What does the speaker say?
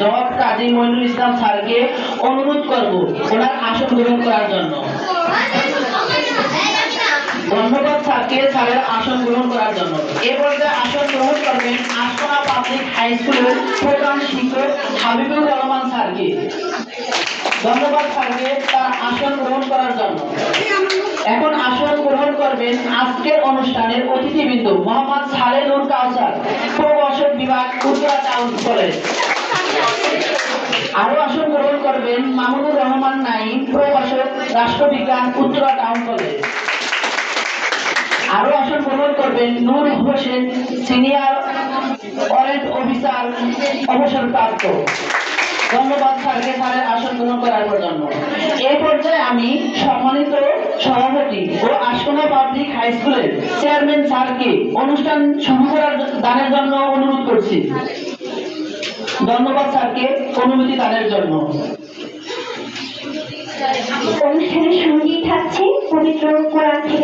জবাব কাজী মইনুল ইসলাম স্যারকে অনুরোধ করব, ওনার আসন গ্রহণ করার জন্য। ধন্যবাদ স্যারকে স্যারের আসন গ্রহণ করার জন্য। এ পর্যায়ে আসন গ্রহণ করবেন আশকোনা পাবলিক হাই স্কুলের প্রধান শিক্ষক হাবিবুর রহমান স্যারকে। ধন্যবাদ স্যারকে তার আসন গ্রহণ করার জন্য। এখন আসন গ্রহণ করবেন আজকের অনুষ্ঠানের অতিথিবৃন্দ, মোহাম্মদ সালে কাউসার প্রকৌশল বিভাগ, উত্তরা টাউন কলেজ। আরও আসন গ্রহণ করবেন মাহমুদুর রহমান নাইম, প্রভাষক, রাষ্ট্রবিজ্ঞান, উত্তরা টাউন কলেজ। আরও আসন গ্রহণ করবেন Nur Hossain, senior warrant officer, অবসরপ্রাপ্ত। ধন্যবাদ স্যারকে, স্যারের আসন গ্রহণ করার জন্য। এই পর্যায়ে আমি সম্মানিত সভাপতি ও আশকোনা পাবলিক হাই স্কুলের চেয়ারম্যান স্যারকে অনুষ্ঠান শুরু করার দানের জন্য অনুরোধ করছি। ধন্যবাদ স্যারকে অনুমতি দানের জন্য। অনুষ্ঠানের সঙ্গেই থাকছে পবিত্র কোরআন থেকে